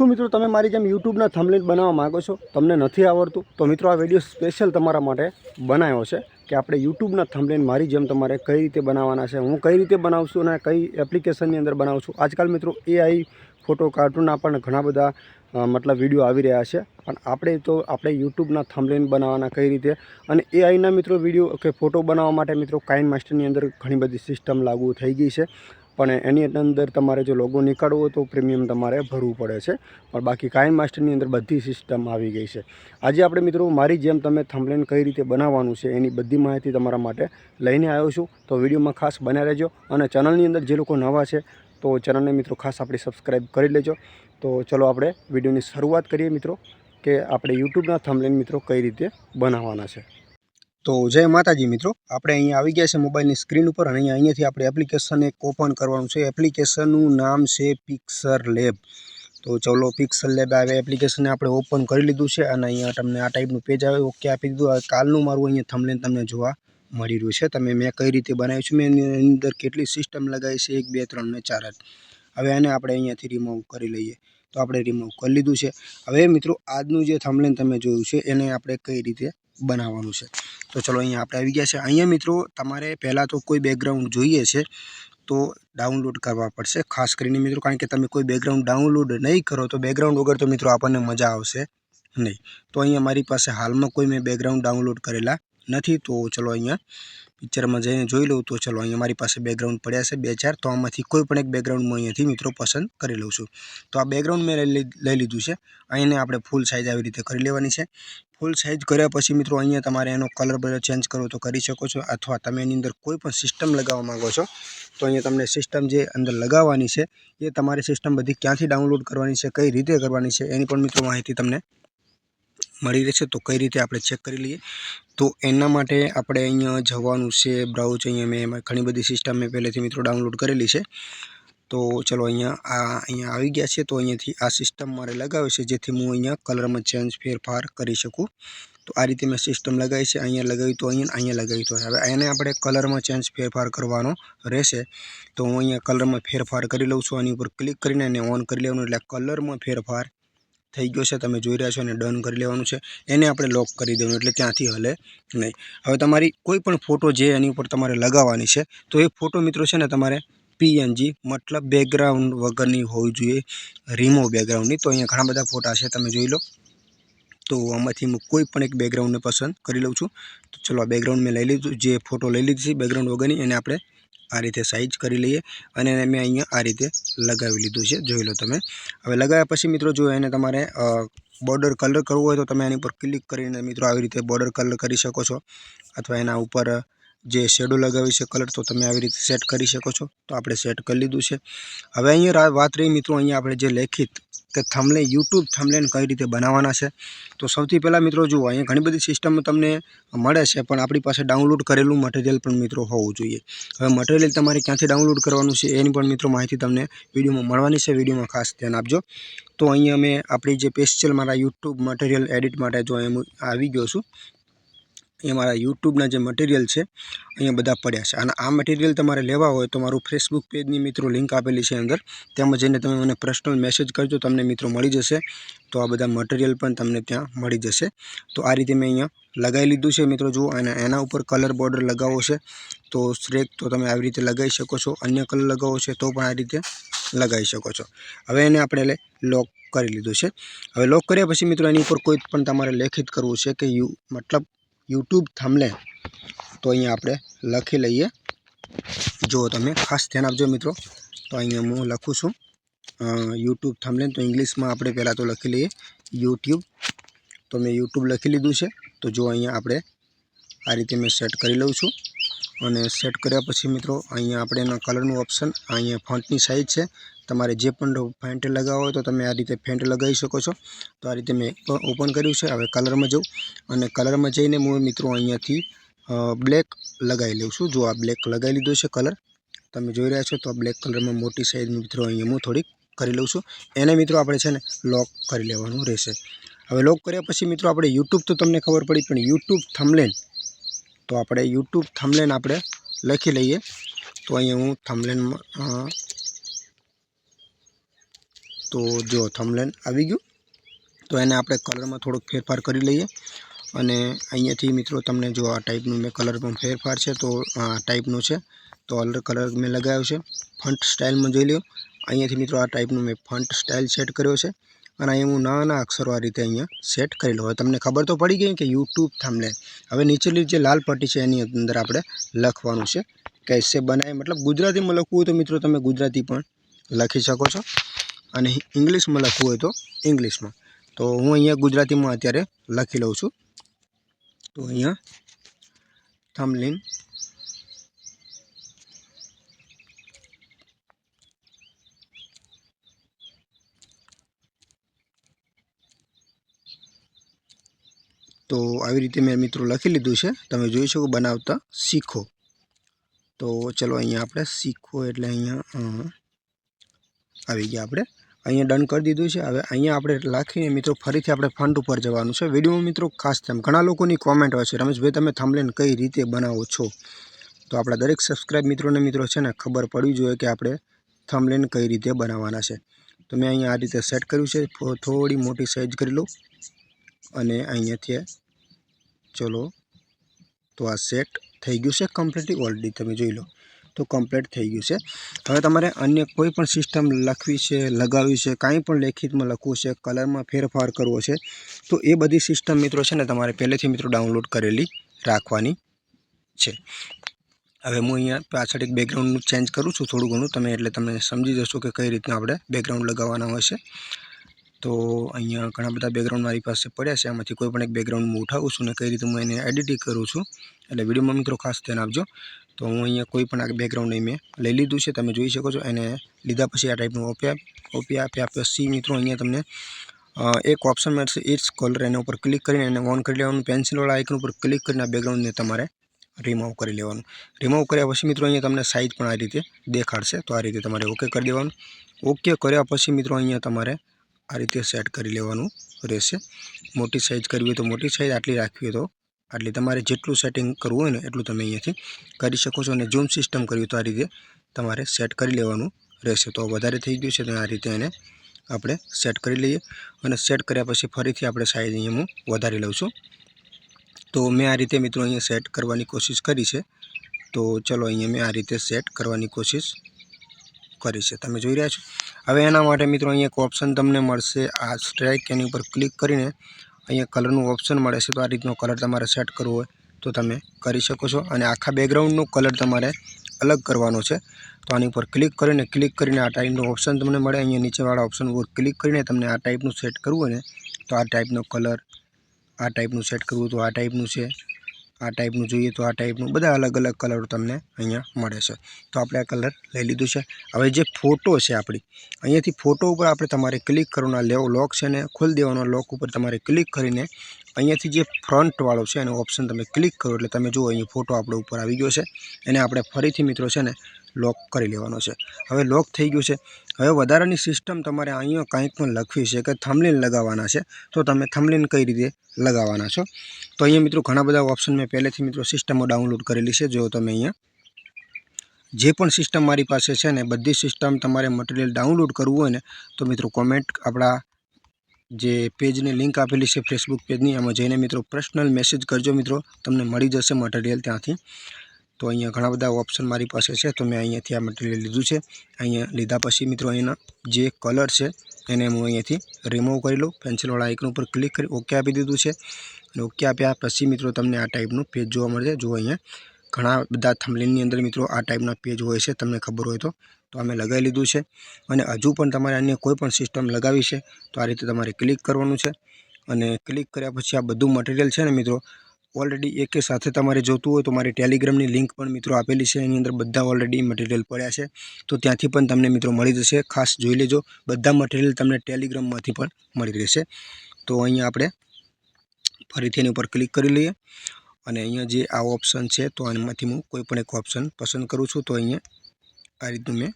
શું મિત્રો તમે મારી જેમ યુટ્યુબના થંબલેલ બનાવવા માગો છો? તમને નથી આવડતું? તો મિત્રો આ વીડિયો સ્પેશિયલ તમારા માટે બનાવ્યો છે કે આપણે યુટ્યુબના થમલેન મારી જેમ તમારે કઈ રીતે બનાવવાના છે, હું કઈ રીતે બનાવું છું અને કઈ એપ્લિકેશનની અંદર બનાવું છું આજકાલ મિત્રો એઆઈ ફોટો કાર્ટૂનના પણ ઘણા બધા મતલબ વીડિયો આવી રહ્યા છે. પણ આપણે તો આપણે યુટ્યુબના થંબલેલ બનાવવાના કઈ રીતે? અને એઆઈના મિત્રો વીડિયો કે ફોટો બનાવવા માટે મિત્રો કાઇન માસ્ટરની અંદર ઘણી બધી સિસ્ટમ લાગુ થઈ ગઈ છે. પણ એની અંદર તમારે જો લોગો નીકાળવો તો પ્રીમિયમ તમારે ભરવું પડે છે. પણ બાકી કાઇન માસ્ટરની અંદર બધી સિસ્ટમ આવી ગઈ છે. આજે આપણે મિત્રો મારી જેમ તમે થંબલેન કઈ રીતે બનાવવાનું છે એની બધી માહિતી તમારા માટે લઈને આવ્યો છું. તો વિડીયોમાં ખાસ બન્યા રહેજો અને ચેનલની અંદર જે લોકો નવા છે તો ચેનલને મિત્રો ખાસ આપણી સબસ્ક્રાઈબ કરી લેજો. તો ચલો આપણે વિડીયોની શરૂઆત કરીએ મિત્રો કે આપણે યુટ્યુબના થંબલેન મિત્રો કઈ રીતે બનાવવાના છે. તો જય માતાજી મિત્રો. આપણે અહીંયા આવી ગયા છે મોબાઈલની સ્ક્રીન ઉપર અને અહીંયા અહીંયાથી આપણે એપ્લિકેશન એક ઓપન કરવાનું છે. એપ્લિકેશનનું નામ છે પિક્સર લેબ. તો ચલો પિક્સર લેબ આવે, એપ્લિકેશનને આપણે ઓપન કરી લીધું છે અને અહીંયા તમને આ ટાઈપનું પેજ આવે, ઓકે આપી દીધું. કાલનું મારું અહીંયા થમલેન તમને જોવા મળી રહ્યું છે. તમે મેં કઈ રીતે બનાવ્યું છે, મેં એની અંદર કેટલી સિસ્ટમ લગાવી છે, એક, બે, ત્રણ ને ચાર જ. હવે એને આપણે અહીંયાથી રિમૂવ કરી લઈએ. તો આપણે રિમૂવ કરી લીધું છે. હવે મિત્રો, આજનું જે થમલેન તમે જોયું છે, એને આપણે કઈ રીતે બનાવવાનું છે. તો ચલો અહીંયા આપણે આવી ગયા છે. અહીંયા મિત્રો તમારે પહેલાં તો કોઈ બેકગ્રાઉન્ડ જોઈએ છે તો ડાઉનલોડ કરવા પડશે. ખાસ કરીને મિત્રો કારણ કે તમે કોઈ બેકગ્રાઉન્ડ ડાઉનલોડ નહીં કરો તો બેકગ્રાઉન્ડ વગર તો મિત્રો આપણને મજા આવશે નહીં. તો અહીંયા મારી પાસે હાલમાં કોઈ મેં બેકગ્રાઉન્ડ ડાઉનલોડ કરેલા નથી. તો ચલો અહીંયા પિક્ચરમાં જઈને જોઈ લઉં તો ચલો અહીંયા મારી પાસે બેકગ્રાઉન્ડ પડ્યા છે બે ચાર, તો આમાંથી કોઈ પણ એક બેકગ્રાઉન્ડ હું અહીંયાથી મિત્રો પસંદ કરી લઉં છું. તો આ બેકગ્રાઉન્ડ મેં લઈ લીધું છે. અહીંને આપણે ફૂલ સાઇઝ આવી રીતે કરી લેવાની છે. ફૂલ સાઇઝ કર્યા પછી મિત્રો અહીંયા તમારે એનો કલર બધો ચેન્જ કરવો તો કરી શકો છો, અથવા તમે એની અંદર કોઈ પણ સિસ્ટમ લગાવવા માંગો છો, તો અહીંયા તમને સિસ્ટમ જે અંદર લગાવવાની છે, એ તમારી સિસ્ટમ બધી ક્યાંથી ડાઉનલોડ કરવાની છે, કઈ રીતે કરવાની છે, એની પણ મિત્રો માહિતી તમને મળી રહેશે, તો કઈ રીતે આપણે ચેક કરી લઈએ? તો એના માટે આપણે અહીંયા જવાનું છે બ્રાઉઝ અહીંયા મેં ઘણી બધી સિસ્ટમ મેં પહેલેથી મિત્રો ડાઉનલોડ કરેલી છે. તો ચલો અહીંયા આ અહીંયા આવી ગયા છે, તો અહીંયાથી આ સિસ્ટમ મારે લગાવે છે, જેથી હું અહીંયા કલરમાં ચેન્જ ફેરફાર કરી શકું. તો આ રીતે મેં સિસ્ટમ લગાવી છે, અહીંયા લગાવી તો અહીંયા અહીંયા લગાવી તો હવે એને આપણે કલરમાં ચેન્જ ફેરફાર કરવાનો રહેશે. તો હું અહીંયા કલરમાં ફેરફાર કરી લઉં છું, આની ઉપર ક્લિક કરીને એને ઓન કરી લેવાનું, એટલે કલરમાં ફેરફાર થઈ ગયો છે, તમે જોઈ રહ્યા છો અને ડન કરી લેવાનું છે. એને આપણે લોક કરી દેવાનું, એટલે ત્યાંથી હલે નહીં. હવે તમારી કોઈ પણ ફોટો જે એની ઉપર તમારે લગાવવાની છે, તો એ ફોટો મિત્રો છે ને તમારે પીએનજી મતલબ બેકગ્રાઉન્ડ વગરની હોવી જોઈએ રિમૂવ બેકગ્રાઉન્ડની તો અહીંયા ઘણા બધા ફોટા છે, તમે જોઈ લો. તો આમાંથી હું કોઈ પણ એક બેકગ્રાઉન્ડને પસંદ કરી લઉં છું. તો ચલો આ બેકગ્રાઉન્ડ મેં લઈ લીધું, જે ફોટો લઈ લીધી છે બેકગ્રાઉન્ડ વગરની, એને આપણે આ રીતે સાઇઝ કરી લઈએ અને એને મેં અહીંયા આ રીતે લગાવી લીધું છે. જોઈ લો તમે. હવે લગાવ્યા પછી મિત્રો જો એને તમારે બોર્ડર કલર કરવો હોય તો તમે એની ઉપર ક્લિક કરીને મિત્રો આવી રીતે બોર્ડર કલર કરી શકો છો. અથવા એના ઉપર જે શેડો લગાવી છે કલર તો તમે આવી રીતે સેટ કરી શકો છો. તો આપણે સેટ કરી લીધું છે. હવે અહીંયા વાત રહી મિત્રો અહીંયા આપણે જે લેખિત કે થમલે યુટ્યુબ થમલેન કઈ રીતે બનાવવાના છે? તો સૌથી પહેલાં મિત્રો જુઓ, અહીંયા ઘણી બધી સિસ્ટમ તમને મળે છે, પણ આપણી પાસે ડાઉનલોડ કરેલું મટીરિયલ પણ મિત્રો હોવું જોઈએ. હવે મટીરિયલ તમારે ક્યાંથી ડાઉનલોડ કરવાનું છે એની પણ મિત્રો માહિતી તમને વિડીયોમાં મળવાની છે, વિડીયોમાં ખાસ ધ્યાન આપજો. તો અહીંયા મેં આપણી જે સ્પેશિયલ મારા યુટ્યુબ મટીરિયલ એડિટ માટે જો એમ આવી ગયો છું એ મારા યુટ્યુબના જે મટીરિયલ છે, અહીંયા બધા પડ્યા છે. અને આ મટીરિયલ તમારે લેવા હોય તો મારું ફેસબુક પેજની મિત્રો લિંક આપેલી છે અંદર. તેમાં જઈને તમે મને પર્સનલ મેસેજ કરજો, તમને મિત્રો મળી જશે. તો આ બધા મટીરિયલ પણ તમને ત્યાં મળી જશે. તો આ રીતે મેં અહીંયા લગાવી લીધું છે મિત્રો, જુઓ. અને એના ઉપર કલર બોર્ડર લગાવો છે. તો સ્ટ્રેક તો તમે આવી રીતે લગાવી શકો છો. અન્ય કલર લગાવો છે તો પણ આ રીતે લગાવી શકો છો. હવે એને આપણે લોક કરી લીધું છે. હવે લોક કર્યા પછી મિત્રો એની ઉપર કોઈ પણ તમારે લેખિત કરવું છે કે યુ મતલબ યુટ્યુબ થાંભલે તો અહીંયા આપણે લખી લઈએ. જો તમે ખાસ ધ્યાન આપજો મિત્રો, તો અહીંયા હું લખું છું. યુટ્યુબ થાંભલે તો ઇંગ્લિશમાં આપણે પહેલાં તો લખી લઈએ. યુટ્યુબ તો મેં યુટ્યુબ લખી લીધું છે. તો જો અહીંયા આપણે આ રીતે મેં સેટ કરી લઉં છું. અને સેટ કર્યા પછી મિત્રો, અહીંયા આપણે એના કલરનું ઓપ્શન અહીંયા ફોન્ટની સાઇઝ છે. તમારે જે પણ ફેન્ટ લગાવવો હોય તો તમે આ રીતે ફેન્ટ લગાવી શકો છો. તો આ રીતે મેં ઓપન કર્યું છે. હવે કલરમાં જઉં અને કલરમાં જઈને હું મિત્રો અહીંયાથી બ્લેક લગાવી લઉં છું. જો આ બ્લેક લગાવી લીધો છે કલર તમે જોઈ રહ્યા છો તો બ્લેક કલરમાં મોટી સાઇઝ મિત્રો અહીંયા હું થોડીક કરી લઉં છું. એને મિત્રો આપણે છે ને લોક કરી લેવાનું રહેશે. હવે લોક કર્યા પછી મિત્રો આપણે યુટ્યુબ તો તમને ખબર પડી, પણ યુટ્યુબ થમલેન તો આપણે યુટ્યુબ થમલેન આપણે લખી લઈએ. તો અહીંયા હું થમલેનમાં તો જો થમલેન આવી ગયું. તો એને આપણે કલરમાં થોડોક ફેરફાર કરી લઈએ. અને અહીંયાથી મિત્રો તમને જો આ ટાઈપનું મેં કલરમાં ફેરફાર છે, તો આ ટાઈપનું છે. તો અલર કલર મેં લગાવ્યો છે. ફન્ટ સ્ટાઇલમાં જોઈ લ્યો. અહીંયાથી મિત્રો આ ટાઈપનું મેં ફન્ટ સ્ટાઇલ સેટ કર્યો છે. અને અહીં હું નાના અક્ષરો રીતે અહીંયા સેટ કરી લઉં હવે તમને ખબર તો પડી ગઈ કે યુટ્યુબ થાંભલે હવે નીચેલી જે લાલ પટ્ટી છે એની અંદર આપણે લખવાનું છે. કેસે બનાય, મતલબ ગુજરાતીમાં લખવું હોય તો મિત્રો તમે ગુજરાતી પણ લખી શકો છો. અને ઇંગ્લિશમાં લખવું હોય તો ઇંગ્લિશમાં. તો હું અહીંયા ગુજરાતીમાં અત્યારે લખી લઉં છું. તો અહીંયા થમલિન તો આવી રીતે મેં મિત્રો લખી લીધું છે. તમે જોઈ શકો બનાવતા શીખો. તો ચલો અહીંયા આપણે શીખો એટલે અહીંયા આવી ગયા આપણે. અહીંયા ડન કરી દીધું છે. હવે અહીંયા આપણે લખીને મિત્રો ફરીથી આપણે ફંડ ઉપર જવાનું છે. વિડીયોમાં મિત્રો ખાસ તેમ ઘણા લોકોની કોમેન્ટ હોય છે. રમેશભાઈ, તમે થંબલેન કઈ રીતે બનાવો છો? તો આપણા દરેક સબસ્ક્રાઇબ મિત્રોને મિત્રો છે ને ખબર પડવી જોઈએ કે આપણે થમલેન કઈ રીતે બનાવવાના છે. તો મેં અહીંયા આ રીતે સેટ કર્યું છે. થોડી મોટી સાઇઝ કરી લો. અને અહીંયાથી ચલો, તો આ સેટ થઈ ગયું છે કમ્પ્લીટલી ઓલરેડી તમે જોઈ લો. તો કમ્પ્લીટ થઈ ગયું છે. હવે તમારે અન્ય કોઈ પણ સિસ્ટમ લખવી છે, લગાવવી છે, કાંઈ પણ લેખિતમાં લખવું છે, કલરમાં ફેરફાર કરવો છે, તો એ બધી સિસ્ટમ મિત્રો છે ને તમારે પહેલેથી મિત્રો ડાઉનલોડ કરેલી રાખવાની છે. હવે હું અહીંયા પાછળ એક બેકગ્રાઉન્ડનું ચેન્જ કરું છું થોડું ઘણું, તમે એટલે તમે સમજી જશો કે કઈ રીતના આપણે બેકગ્રાઉન્ડ લગાવવાના હોય છે. તો અહીંયા ઘણા બધા બેકગ્રાઉન્ડ મારી પાસે પડ્યા છે. આમાંથી કોઈ પણ એક બેકગ્રાઉન્ડ હું ઉઠાવું છું ને કઈ રીતે હું એને એડિટિંગ કરું છું, એટલે વિડીયોમાં મિત્રો ખાસ ધ્યાન આપજો. તો હું અહીંયા કોઈ પણ આ બેકગ્રાઉન્ડ અહીં મેં લઈ લીધું છે. તમે જોઈ શકો છો, એને લીધા પછી આ ટાઈપનું ઓપી ઓપ્યા આપ્યા પછી મિત્રો અહીંયા તમને એક ઓપ્શન મળશે ઇટ્સ કલર એના ઉપર ક્લિક કરીને એને ઓન કરી લેવાનું. પેન્સિલવાળા આઇકન ઉપર ક્લિક કરીને આ બેકગ્રાઉન્ડને તમારે રિમૂવ કરી લેવાનું. રિમૂવ કર્યા પછી મિત્રો અહીંયા તમને સાઇઝ પણ આ રીતે દેખાડશે. તો આ રીતે તમારે ઓકે કરી દેવાનું. ઓકે કર્યા પછી મિત્રો અહીંયા તમારે આ રીતે સેટ કરી લેવાનું રહેશે. મોટી સાઇઝ કરવી હોય તો મોટી સાઇઝ આટલી રાખવી હોય તો આટલી. તમારે જેટલું સેટિંગ કરવું હોય ને એટલું તમે અહીંયાથી કરી શકો છો અને ઝૂમ સિસ્ટમ કરવી તો આ રીતે તમારે સેટ કરી લેવાનું રહેશે. તો વધારે થઈ ગયું છે તો આ રીતે એને આપણે સેટ કરી લઈએ અને સેટ કર્યા પછી ફરીથી આપણે સાઇઝ અહીંયા હું વધારી લઉં છું. તો મેં આ રીતે મિત્રો અહીંયા સેટ કરવાની કોશિશ કરી છે. તો ચલો અહીંયા મેં આ રીતે સેટ કરવાની કોશિશ કરી છે. તમે જોઈ રહ્યા છો? હવે એના માટે મિત્રો અહીંયા એક ઓપ્શન તમને મળશે. આ સ્ટ્રાઇક એની ઉપર ક્લિક કરીને અહીંયા કલરનું ઓપ્શન મળે છે. તો આ રીતનો કલર તમારે સેટ કરવો હોય તો તમે કરી શકો છો. અને આખા બેકગ્રાઉન્ડનો કલર તમારે અલગ કરવાનો છે. તો આની ઉપર ક્લિક કરીને ક્લિક કરીને આ ટાઈપનો ઓપ્શન તમને મળે. અહીંયા નીચેવાળા ઓપ્શન ઉપર ક્લિક કરીને તમને આ ટાઈપનું સેટ કરવું હોય ને, તો આ ટાઈપનો કલર આ ટાઈપનું સેટ કરવું તો આ ટાઈપનું છે. આ ટાઈપનું જોઈએ તો આ ટાઈપનું બધા અલગ અલગ કલરો તમને અહીંયા મળે છે. તો આપણે આ કલર લઈ લીધું છે. હવે જે ફોટો છે આપણી, અહીંયાથી ફોટો ઉપર આપણે તમારે ક્લિક કરવાનો લેવો લોક છે ને ખોલી દેવાનો લોક ઉપર તમારે ક્લિક કરીને અહીંયાથી જે ફ્રન્ટવાળો છે, એનો ઓપ્શન તમે ક્લિક કરો એટલે તમે જુઓ, અહીંયા ફોટો આપણો ઉપર આવી ગયો છે. એને આપણે ફરીથી મિત્રો છે ને લોક કરી લેવાનો છે. હવે લોક થઈ ગયું છે. હવે વધારાની સિસ્ટમ તમારે અહીંયા કંઈક પણ લખવી છે કે થમલીન લગાવવાના છે, તો તમે થમલીન કઈ રીતે લગાવવાના છો? તો અહીંયા મિત્રો ઘણા બધા ઓપ્શન મેં પહેલેથી મિત્રો સિસ્ટમો ડાઉનલોડ કરેલી છે. જો તમે અહીંયા જે પણ સિસ્ટમ મારી પાસે છે ને, બધી સિસ્ટમ તમારે મટીરિયલ ડાઉનલોડ કરવું હોય ને, તો મિત્રો કોમેન્ટ આપણા જે પેજની લિંક આપેલી છે ફેસબુક પેજની, એમાં જઈને મિત્રો પર્સનલ મેસેજ કરજો મિત્રો. તમને મળી જશે મટીરિયલ ત્યાંથી. તો અહીંયા ઘણા બધા ઓપ્શન મારી પાસે છે, તો મેં અહીંયાથી આ મટીરિયલ લીધું છે. અહીંયા લીધા પછી મિત્રો અહીંના જે કલર છે, એને હું અહીંયાથી રિમૂવ કરી લઉં. પેન્સિલવાળા આઇકન ઉપર ક્લિક કરી ઓકે આપી દીધું છે. અને ઓકે આપ્યા પછી મિત્રો તમને આ ટાઈપનું પેજ જોવા મળશે. જો અહીંયા ઘણા બધા થમલેનની અંદર મિત્રો આ ટાઈપના પેજ હોય છે, તમને ખબર હોય તો. તો અમે લગાવી લીધું છે. અને હજુ પણ તમારે અન્ય કોઈ પણ સિસ્ટમ લગાવી છે, તો આ રીતે તમારે ક્લિક કરવાનું છે. અને ક્લિક કર્યા પછી આ બધું મટીરિયલ છે ને મિત્રો ઓલરેડી એકે સાથે તમારે જોતું હોય તો મારી ટેલિગ્રામની લિંક પણ મિત્રો આપેલી છે. એની અંદર બધા ઓલરેડી મટીરિયલ પડ્યા છે. તો ત્યાંથી પણ તમને મિત્રો મળી જશે. ખાસ જોઈ લેજો, બધા મટીરિયલ તમને ટેલિગ્રામમાંથી પણ મળી રહેશે. તો અહીંયા આપણે ફરીથી એની ઉપર ક્લિક કરી લઈએ. અને અહીંયા જે આ ઓપ્શન છે, તો આમાંથી હું કોઈ પણ એક ઓપ્શન પસંદ કરું છું. તો અહીંયા આ રીતનું મેં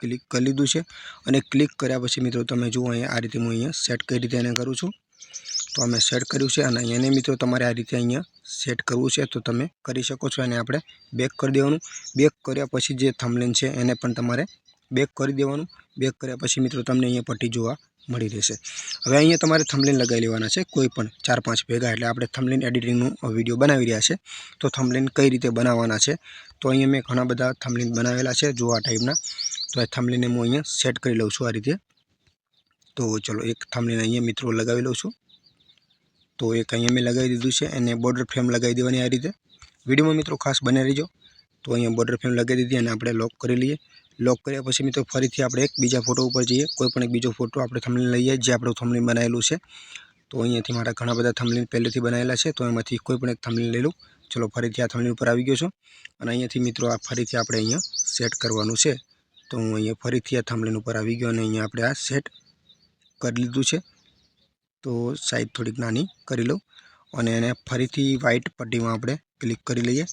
ક્લિક કરી લીધું છે અને ક્લિક કર્યા પછી મિત્રો તમે જુઓ અહીંયા આ રીતે હું અહીંયા સેટ કઈ રીતે એને કરું છું. તો અમે સેટ કર્યું છે અને એને મિત્રો તમારે આ રીતે અહીંયા સેટ કરવું છે તો તમે કરી શકો છો એને આપણે બેક કરી દેવાનું. બેક કર્યા પછી જે થમલેન છે એને પણ તમારે બેક કરી દેવાનું. બેક કર્યા પછી મિત્રો તમને અહીંયા પટ્ટી જોવા મળી રહેશે. હવે અહીંયા તમારે થમલેન લગાવી લેવાના છે કોઈ પણ ચાર પાંચ ભેગા એટલે આપણે થમલેન એડિટિંગનું વીડિયો બનાવી રહ્યા છે. તો થમલેન કઈ રીતે બનાવવાના છે? તો અહીંયા મેં ઘણા બધા થમલેન બનાવેલા છે જો આ ટાઈપના તો એ થમલેને હું અહીંયા સેટ કરી લઉં છું આ રીતે. તો ચલો એક થાંભલીને અહીંયા મિત્રો લગાવી લઉં છું. તો એક અહીંયા મેં લગાવી દીધું છે અને બોર્ડર ફ્રેમ લગાવી દેવાની આ રીતે. વિડીયોમાં મિત્રો ખાસ બને રહીજો. તો અહીંયા બોર્ડર ફ્રેમ લગાવી દીધી અને આપણે લોક કરી લઈએ. લોક કર્યા પછી મિત્રો ફરીથી આપણે એક બીજા ફોટો ઉપર જઈએ. કોઈ પણ એક બીજો ફોટો આપણે થમલીન લઈએ જે આપણું થમલીન બનાવેલું છે. તો અહીંયાથી મારા ઘણા બધા થમલીન પહેલેથી બનાવેલા છે. તો એમાંથી કોઈ પણ એક થમલીન લઈ લઉં. ચલો ફરીથી આ થમલીન ઉપર આવી ગયો છું. અને અહીંયાથી મિત્રો આ ફરીથી આપણે અહીંયા સેટ કરવાનું છે. તો હું અહીંયા ફરીથી આ થમલીન ઉપર આવી ગયો અને અહીંયા આપણે આ સેટ કરી લીધું છે. તો સાઈડ થોડીક નાની કરી લઉં અને એને ફરીથી વ્હાઇટ પટ્ટીમાં આપણે ક્લિક કરી લઈએ.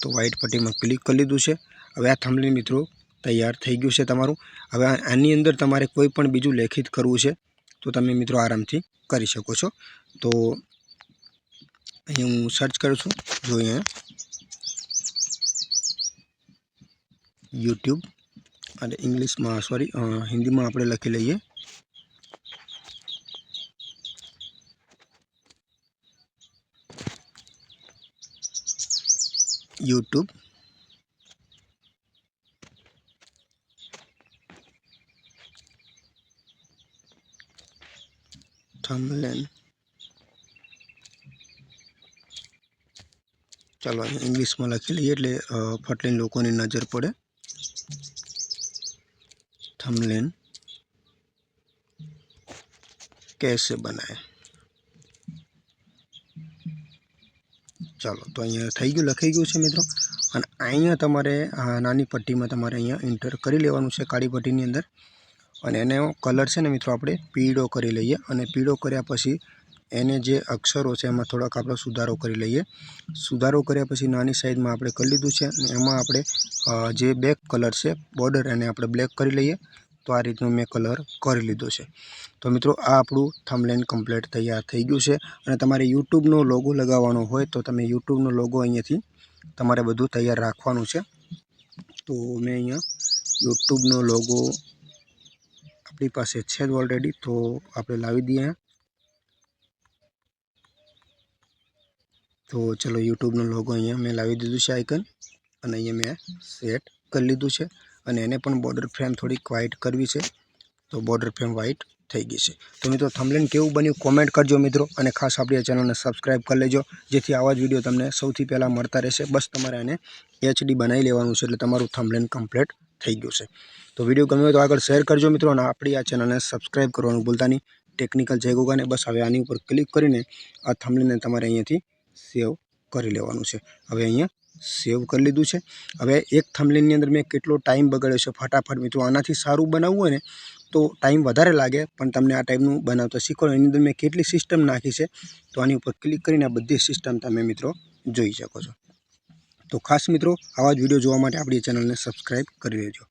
તો વ્હાઇટ પટ્ટીમાં ક્લિક કરી લીધું છે. હવે આ થંબલી મિત્રો તૈયાર થઈ ગયું છે તમારું. હવે આની અંદર તમારે કોઈ પણ બીજું લેખિત કરવું છે તો તમે મિત્રો આરામથી કરી શકો છો. તો અહીં હું સર્ચ કરું છું. જોઈએ યુટ્યુબ અને ઇંગ્લિશમાં સોરી હિન્દીમાં આપણે લખી લઈએ. યુટ્યુબ થમલેન ચાલો, અહીંયા ઇંગ્લિશમાં લખી લઈએ એટલે ફટલીને લોકોની નજર પડે. થંબલેન कैसे बनाए ચાલો તો અહીંયા થઈ ગયું લખાઈ ગયું છે મિત્રો અને અહીંયા તમારે આ નાની પટ્ટીમાં તમારે અહીંયા એન્ટર કરી લેવાનું છે કાળી પટ્ટીની અંદર અને એનો કલર છે ને મિત્રો આપણે પીળો કરી લઈએ અને પીળો કર્યા પછી એને જે અક્ષરો છે એમાં થોડાક આપણે સુધારો કરી લઈએ. સુધારો કર્યા પછી નાની સાઈઝમાં આપણે કરી લીધું છે અને એમાં આપણે જે બેક કલર છે બોર્ડર એને આપણે બ્લેક કરી લઈએ. તો આ રીતનો મેં કલર કરી લીધો છે. તો મિત્રો આ આપણું થમલેન કમ્પ્લીટ તૈયાર થઈ ગયું છે અને તમારે યુટ્યુબનો લોગો લગાવવાનો હોય તો તમે યુટ્યુબનો લોગો અહીંયાથી તમારે બધું તૈયાર રાખવાનું છે. તો મેં અહીંયા યુટ્યુબનો લોગો આપણી પાસે છે જ ઓલરેડી તો આપણે લાવી દઈએ. તો ચલો યુટ્યુબનો લોગો અહીંયા મેં લાવી દીધું છે આઇકન અને અહીંયા મેં સેટ કરી લીધું છે અને એને પણ બોર્ડર ફ્રેમ થોડીક વ્હાઇટ કરવી છે. તો બોર્ડર ફ્રેમ વ્હાઇટ થઈ ગઈ છે. તો મિત્રો થમલેન કેવું બન્યું કોમેન્ટ કરજો મિત્રો અને ખાસ આપણી આ ચેનલને સબસ્ક્રાઈબ કરી લેજો, જેથી આવા જ વીડિયો તમને સૌથી પહેલાં મળતા રહેશે. બસ તમારે એને એચડી બનાવી લેવાનું છે એટલે તમારું થમલેન કમ્પ્લીટ થઈ ગયું છે. તો વીડિયો ગમ્યો તો આગળ શેર કરજો મિત્રો અને આપણી આ ચેનલને સબસ્ક્રાઈબ કરવાનું ભૂલતા નહીં. ટેકનિકલ જય ગોગાને. બસ હવે આની ઉપર ક્લિક કરીને આ થમલેનને તમારે અહીંયાથી સેવ કરી લેવાનું છે. હવે અહીંયા સેવ કરી લીધું છે. હવે એક થમલીનની અંદર મેં કેટલો ટાઈમ બગાડ્યો છે ફટાફટ મિત્રો. આનાથી સારું બનાવવું હોય ને તો ટાઈમ વધારે લાગે, પણ તમને આ ટાઈપનું બનાવતા શીખો એની અંદર મેં કેટલી સિસ્ટમ નાખી છે તો આની ઉપર ક્લિક કરીને આ બધી સિસ્ટમ તમે મિત્રો જોઈ શકો છો. તો ખાસ મિત્રો, આવા જ વીડિયો જોવા માટે આપણી ચેનલને સબસ્ક્રાઈબ કરી લેજો.